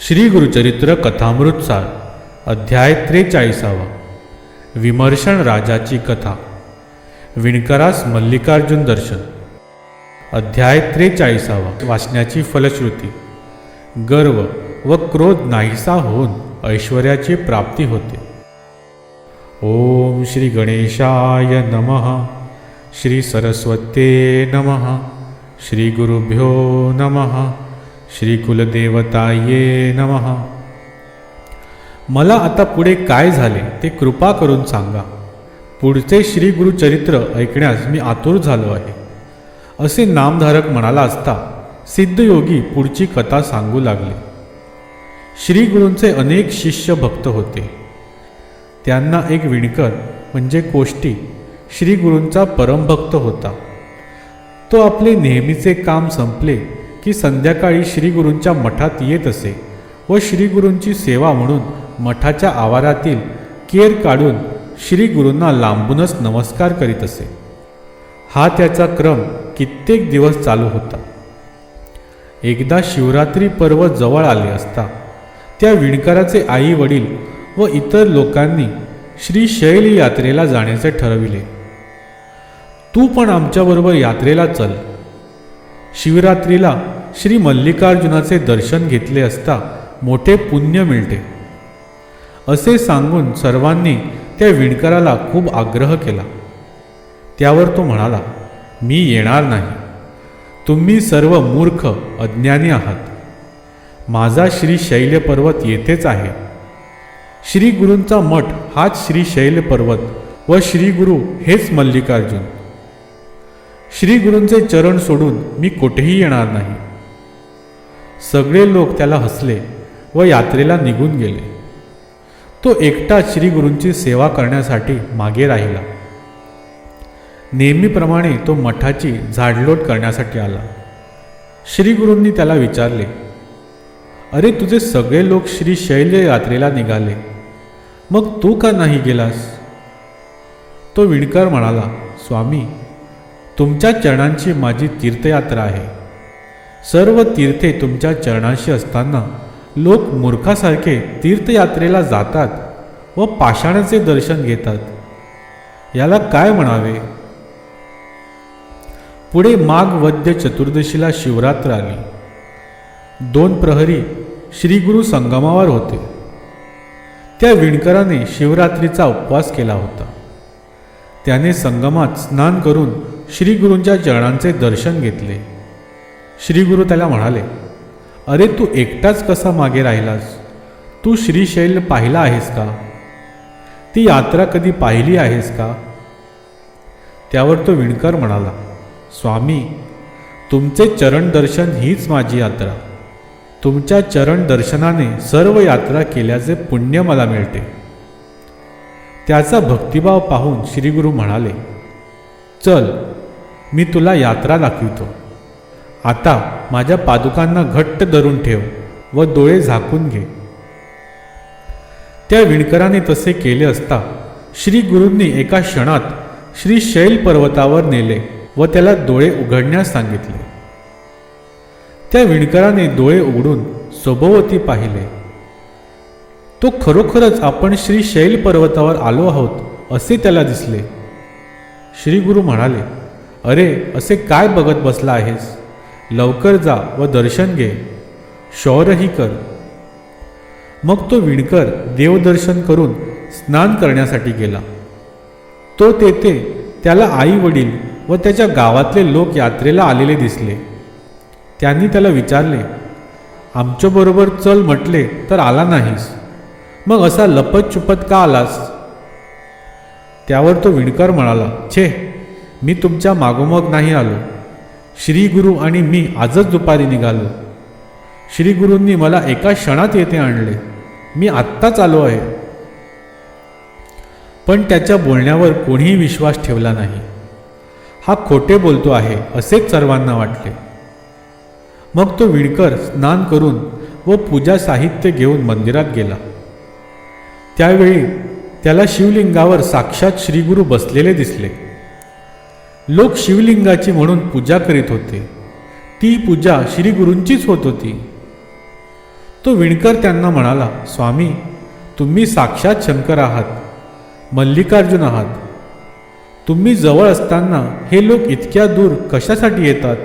श्री गुरुचरित्र कथामृतसार अध्याय त्रेचाळीसावा. विमर्शन राजाची कथा. विणकरास मल्लिकार्जुन दर्शन. अध्याय त्रेचाळीसावा. वाचण्याची फलश्रुती. गर्व व क्रोध नाहीसा होऊन ऐश्वर्याची प्राप्ती होते. ओम श्री गणेशाय नमः. श्री सरस्वते नमः. श्री गुरुभ्यो नमः. श्री नम. मला आता पुढे काय झाले ते कृपा करून सांगा. पुढचे श्री गुरुचरित्र ऐकण्यास मी आतुर झालो आहे. असे नामधारक म्हणाला असता सिद्धयोगी पुढची कथा सांगू लागले. श्री गुरूंचे अनेक शिष्य भक्त होते. त्यांना एक विणकर म्हणजे कोष्टी श्री गुरूंचा परमभक्त होता. तो आपले नेहमीचे काम संपले की संध्याकाळी श्रीगुरूंच्या मठात येत असे व श्रीगुरूंची सेवा म्हणून मठाच्या आवारातील केर काढून श्रीगुरूंना लांबूनच नमस्कार करीत असे. हा त्याचा क्रम कित्येक दिवस चालू होता. एकदा शिवरात्री पर्व जवळ आले असता त्या विणकराचे आई वडील व इतर लोकांनी श्री शैल यात्रेला जाण्याचे ठरविले. तू पण आमच्याबरोबर यात्रेला चल. शिवरात्रीला श्री मल्लिकार्जुनाचे दर्शन घेतले असता मोठे पुण्य मिळते. असे सांगून सर्वांनी त्या विणकराला खूप आग्रह केला. त्यावर तो म्हणाला मी येणार नाही. तुम्ही सर्व मूर्ख अज्ञानी आहात. माझा श्री शैल्य पर्वत येथेच आहे. श्री गुरूंचा मठ हाच श्री शैल्य पर्वत व श्री गुरु हेच मल्लिकार्जुन. श्री गुरूंचे चरण सोडून मी कुठेही येणार नाही. सगळे लोक त्याला हसले व यात्रेला निघून गेले. तो एकटा श्रीगुरूंची सेवा करण्यासाठी मागे राहिला. नेहमीप्रमाणे तो मठाची झाडलोट करण्यासाठी आला. श्रीगुरूंनी त्याला विचारले अरे तुझे सगळे लोक श्री शैल्य यात्रेला निघाले. मग तू का नाही गेलास? तो विणकर म्हणाला स्वामी तुमच्या चरणांची माझी तीर्थयात्रा आहे. सर्व तीर्थे तुमच्या चरणाशी असताना. लोक मूर्खासारखे तीर्थयात्रेला जातात व पाषाणाचे दर्शन घेतात. याला काय म्हणावे? पुढे माघ वद्य चतुर्दशीला शिवरात्र आली. दोन प्रहरी श्रीगुरु संगमावर होते. त्या विणकराने शिवरात्रीचा उपवास केला होता. त्याने संगमात स्नान करून श्रीगुरूंच्या चरणांचे दर्शन घेतले. श्रीगुरु त्याला म्हणाले अरे तू एकटाच कसा मागे राहिलास? तू श्रीशैल पाहिला आहेस का? ती यात्रा कधी पाहिली आहेस का? त्यावर तो विणकर म्हणाला स्वामी तुमचे चरण दर्शन हीच माझी यात्रा. तुमच्या चरण दर्शनाने सर्व यात्रा केल्याचे पुण्य मला मिळते. त्याचा भक्तिभाव पाहून श्रीगुरु म्हणाले चल मी तुला यात्रा दाखवितो. आता माझ्या पादुकांना घट्ट धरून ठेव व डोळे झाकून घे. त्या विणकराने तसे केले असता श्री गुरूंनी एका क्षणात श्री शैल पर्वतावर नेले व त्याला डोळे उघडण्यास सांगितले. त्या विणकराने डोळे उघडून सभोवती पाहिले. तो खरोखरच आपण श्री शैल पर्वतावर आलो आहोत असे त्याला दिसले. श्री गुरु म्हणाले अरे असे काय बघत बसला आहेस? लवकर जा व दर्शन घे. शौरही कर. मग तो विणकर देवदर्शन करून स्नान करण्यासाठी गेला. तो तेथे त्याला आई वडील व त्याच्या गावातले लोक यात्रेला आलेले दिसले. त्यांनी त्याला विचारले आमच्याबरोबर चल म्हटले तर आला नाहीस. मग असा लपत चुपत का आलास? त्यावर तो विणकर म्हणाला छे मी तुमच्या मागोमाग नाही आलो. श्रीगुरु आणि मी आजच दुपारी निघालो. श्रीगुरूंनी मला एका क्षणात येथे आणले. मी आत्ताच आलो आहे. पण त्याच्या बोलण्यावर कोणीही विश्वास ठेवला नाही. हा खोटे बोलतो आहे असेच सर्वांना वाटले मग तो विणकर स्नान करून व पूजा साहित्य घेऊन मंदिरात गेला. त्यावेळी त्याला शिवलिंगावर साक्षात श्रीगुरू बसलेले दिसले. लोक शिवलिंगाची म्हणून पूजा करीत होते. ती पूजा श्रीगुरूंचीच होत होती. तो विणकर त्यांना म्हणाला स्वामी तुम्ही साक्षात शंकर आहात मल्लिकार्जुन आहात. तुम्ही जवळ असताना हे लोक इतक्या दूर कशासाठी येतात?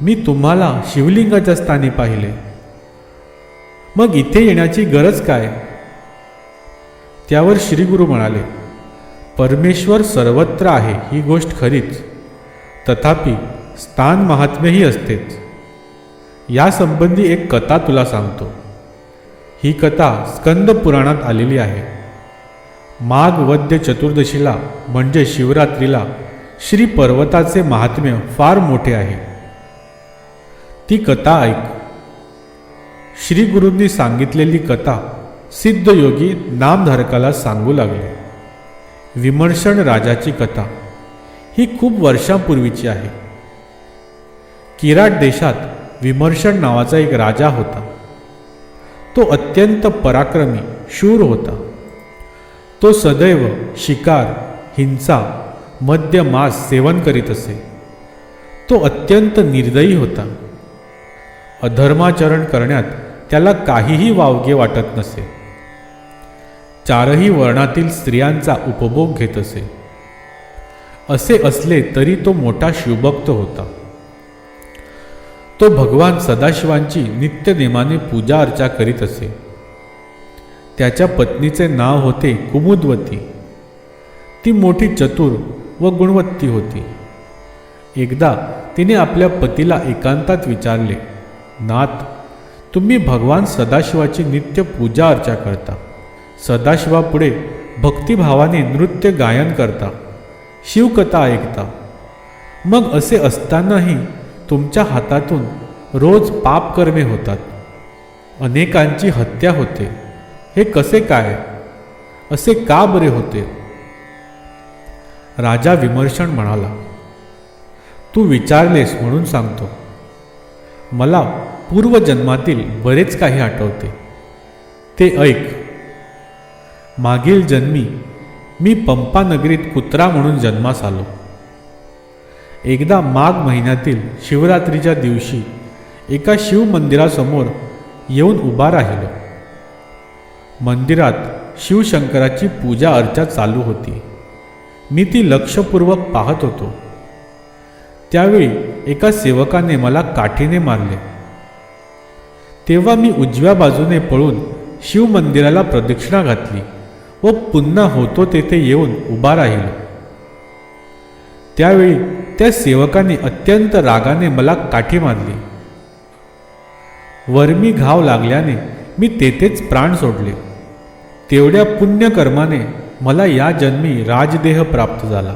मी तुम्हाला शिवलिंगाच्या स्थानी पाहिले. मग इथे येण्याची गरज काय? त्यावर श्रीगुरू म्हणाले परमेश्वर सर्वत्र आहे ही गोष्ट खरीच. तथापि स्थान महात्म्यही असतेच. यासंबंधी एक कथा तुला सांगतो. ही कथा स्कंद पुराणात आलेली आहे. माघ वद्य चतुर्दशीला म्हणजे शिवरात्रीला श्री पर्वताचे महात्म्य फार मोठे आहे. ती कथा ऐक. श्री गुरूंनी सांगितलेली कथा सिद्धयोगी नामधारकाला सांगू लागले. विमर्शन राजाची कथा. ही खूप वर्षांपूर्वीची आहे. किराट देशात विमर्शन नावाचा एक राजा होता. तो अत्यंत पराक्रमी शूर होता. तो सदैव शिकार हिंसा मद्य मांस सेवन करीत असे. तो अत्यंत निर्दयी होता. अधर्माचरण करण्यात त्याला काहीही वावगे वाटत नसे. चारही वर्णातील स्त्रियांचा उपभोग घेत असे. असे असले तरी तो मोठा शिवभक्त होता. तो भगवान सदाशिवांची नित्यनेमाने पूजा अर्चा करीत असे. त्याच्या पत्नीचे नाव होते कुमुदवती. ती मोठी चतुर व गुणवत्ती होती. एकदा तिने आपल्या पतीला एकांतात विचारले नाथ तुम्ही भगवान सदाशिवाची नित्य पूजा अर्चा करता. सदाशिवापुढे भक्तिभावाने नृत्य गायन करता शिवकथा ऐकता. मग असे असतानाही तुमच्या हातातून रोज पापकर्मे होतात. अनेकांची हत्या होते. हे कसे काय? असे का बरे होते? राजा विमर्शन म्हणाला तू विचारलेस म्हणून सांगतो. मला पूर्वजन्मातील बरेच काही आठवते. ते ऐक. मागील जन्मी मी पंपा नगरीत कुत्रा म्हणून जन्मास आलो. एकदा माघ महिन्यातील शिवरात्रीच्या दिवशी एका शिव मंदिरासमोर येऊन उभा राहिलो. मंदिरात शिवशंकराची पूजा अर्चा चालू होती. मी ती लक्षपूर्वक पाहत होतो. त्यावेळी एका सेवकाने मला काठीने मारले. तेव्हा मी उजव्या बाजूने पळून शिवमंदिराला प्रदक्षिणा घातली. व पुन्हा होतो तेथे येऊन उभा राहिलो. त्यावेळी त्या सेवकाने अत्यंत रागाने मला काठी मारली. वर्मी घाव लागल्याने मी तेथेच प्राण सोडले. तेवढ्या पुण्यकर्माने मला या जन्मी राजदेह प्राप्त झाला.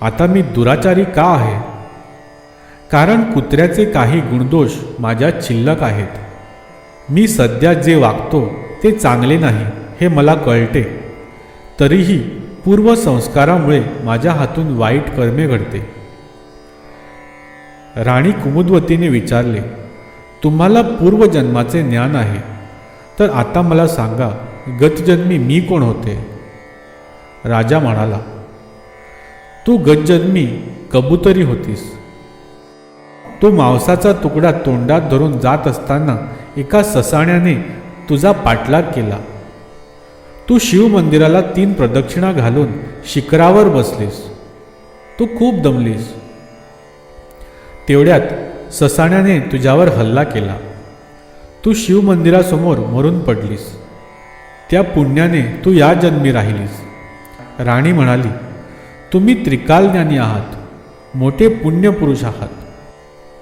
आता मी दुराचारी का आहे? कारण कुत्र्याचे काही गुणदोष माझ्या शिल्लक आहेत. मी सध्या जे वागतो ते चांगले नाही. हे मला कळते. तरीही पूर्वसंस्कारामुळे माझ्या हातून वाईट कर्मे घडते. राणी कुमुदवतीने विचारले तुम्हाला पूर्वजन्माचे ज्ञान आहे. तर आता मला सांगा गतजन्मी मी कोण होते? राजा म्हणाला तू गतजन्मी कबुतरी होतीस. तो मांसाचा तुकडा तोंडात धरून जात असताना एका ससाण्याने तुझा पाठलाग केला. तू शिवमंदिराला तीन प्रदक्षिणा घालून शिखरावर बसलीस. तू खूप दमलीस. तेवढ्यात ससाण्याने तुझ्यावर हल्ला केला. तू शिवमंदिरासमोर मरून पडलीस. त्या पुण्याने तू या जन्मी राहिलीस. राणी म्हणाली तुम्ही त्रिकालज्ञानी आहात. मोठे पुण्यपुरुष आहात.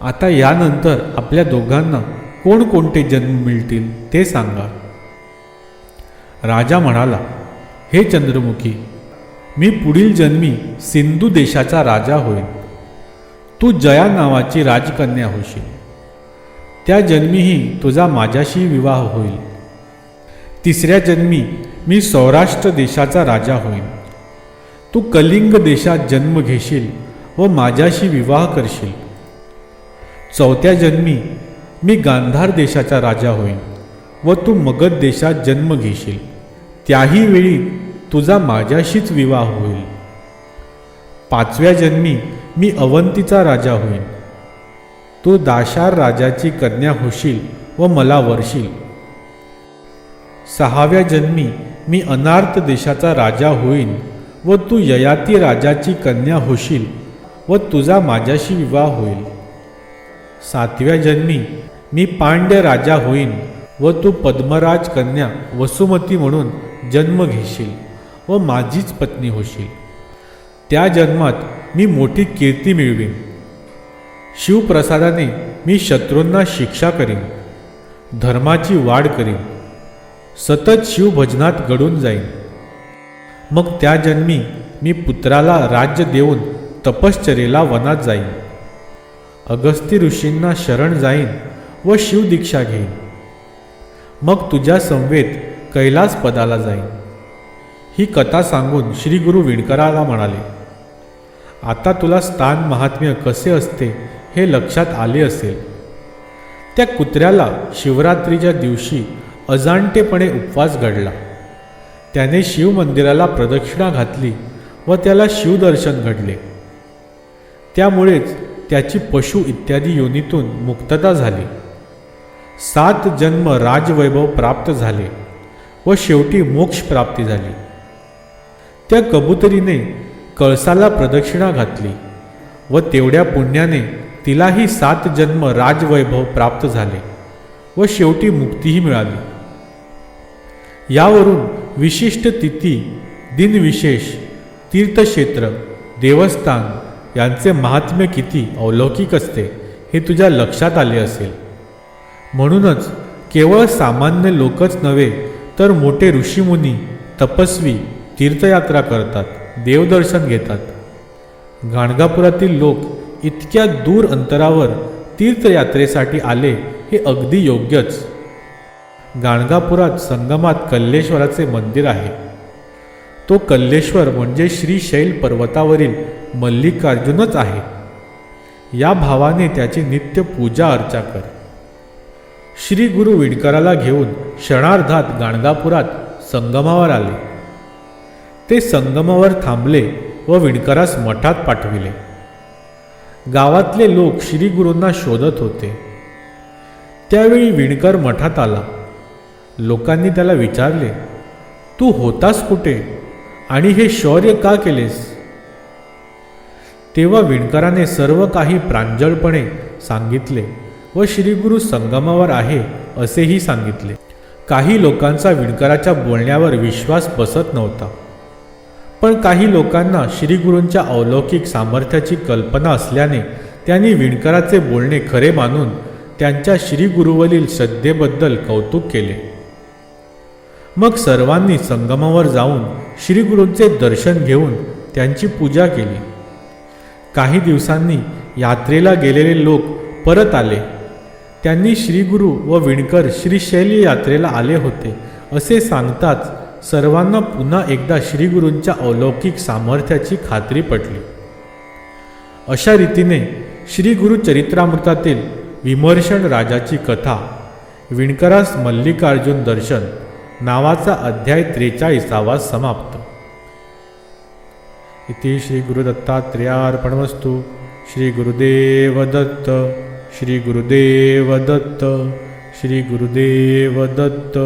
आता यानंतर आपल्या दोघांना कोणकोणते जन्म मिळतील ते सांगा. राजा म्हणाला हे चंद्रमुखी मी पुढील जन्मी सिंधू देशाचा राजा होईन. तू जया नावाची राजकन्या होशील. त्या जन्मीही तुझा माझ्याशी विवाह होईल. तिसऱ्या जन्मी मी सौराष्ट्र देशाचा राजा होईन. तू कलिंग देशात जन्म घेशील व माझ्याशी विवाह करशील. चौथ्या जन्मी मी गांधार देशाचा राजा होईन व तू मगध देशात जन्म घेशील. त्याही वेळी तुझा माझ्याशीच विवाह होईल. पाचव्या जन्मी मी अवंतीचा राजा होईन. तू दाशार राजाची कन्या होशील व मला वरशील. सहाव्या जन्मी मी अनार्थ देशाचा राजा होईन व तू ययाती राजाची कन्या होशील व तुझा माझ्याशी विवाह होईल. सातव्या जन्मी मी पांड्य राजा होईन व तू पद्मराज कन्या वसुमती म्हणून जन्म घेशील व माझीच पत्नी होशील. त्या जन्मात मी मोठी कीर्ती मिळवीन. शिवप्रसादाने मी शत्रूंना शिक्षा करीन. धर्माची वाढ करीन. सतत शिवभजनात घडून जाईन. मग त्या जन्मी मी पुत्राला राज्य देऊन तपश्चर्येला वनात जाईन. अगस्ती ऋषींना शरण जाईन व शिवदीक्षा घेईन. मग तुझ्या संवेत कैलास पदाला जाईन. ही कथा सांगून श्री गुरु विणकराला म्हणाले आता तुला स्थान महात्म्य कसे असते हे लक्षात आले असेल. त्या कुत्र्याला शिवरात्रीच्या दिवशी अजाणतेपणे उपवास घडला. त्याने शिवमंदिराला प्रदक्षिणा घातली व त्याला शिवदर्शन घडले. त्यामुळेच त्याची पशु इत्यादी योनीतून मुक्तता झाली. सात जन्म राजवैभव प्राप्त झाले. व शेवटी मोक्ष प्राप्ती झाली. त्या कबुतरीने कळसाला प्रदक्षिणा घातली व तेवढ्या पुण्याने तिलाही सात जन्म राजवैभव प्राप्त झाले व शेवटी मुक्तीही मिळाली. यावरून विशिष्ट तिथी दिनविशेष तीर्थक्षेत्र देवस्थान यांचे महात्म्य किती अलौकिक असते हे तुझ्या लक्षात आले असेल. म्हणूनच केवळ सामान्य लोकच नव्हे तर मोठे ऋषीमुनी तपस्वी तीर्थयात्रा करतात देवदर्शन घेतात. गाणगापुरातील लोक इतक्या दूर अंतरावर तीर्थयात्रेसाठी आले हे अगदी योग्यच. गाणगापुरात संगमात कल्लेश्वराचे मंदिर आहे. तो कल्लेश्वर म्हणजे श्रीशैल पर्वतावरील मल्लिकार्जुनच आहे. या भावाने त्याची नित्य पूजा अर्चा कर. श्री गुरु विणकराला घेऊन क्षणार्धात गाणगापुरात संगमावर आले. ते संगमावर थांबले व विणकरास मठात पाठविले. गावातले लोक श्री गुरूंना शोधत होते. त्यावेळी विणकर मठात आला. लोकांनी त्याला विचारले तू होतास कुठे? आणि हे शौर्य का केलेस? तेव्हा विणकराने सर्व काही प्रांजळपणे सांगितले. व श्रीगुरु संगमावर आहे असेही सांगितले. काही लोकांचा विणकराच्या बोलण्यावर विश्वास बसत नव्हता. पण काही लोकांना श्रीगुरूंच्या अलौकिक सामर्थ्याची कल्पना असल्याने त्यांनी विणकराचे बोलणे खरे मानून त्यांच्या श्रीगुरुवरील श्रद्धेबद्दल कौतुक केले. मग सर्वांनी संगमावर जाऊन श्रीगुरूंचे दर्शन घेऊन त्यांची पूजा केली. काही दिवसांनी यात्रेला गेलेले लोक परत आले. त्यांनी श्रीगुरू व विणकर श्रीशैली यात्रेला आले होते. असे सांगताच सर्वांना पुन्हा एकदा श्रीगुरूंच्या अलौकिक सामर्थ्याची खात्री पटली. अशा रीतीने श्रीगुरु चरित्रामृतातील विमर्शन राजाची कथा विणकरास मल्लिकार्जुन दर्शन नावाचा अध्याय त्रेचाळीसावा समाप्त. इति श्री गुरुदत्तात्रेयार्पणमस्तु श्री गुरुदेव दत्त श्री गुरुदेवदत्त श्रीगुरुदेवदत्त।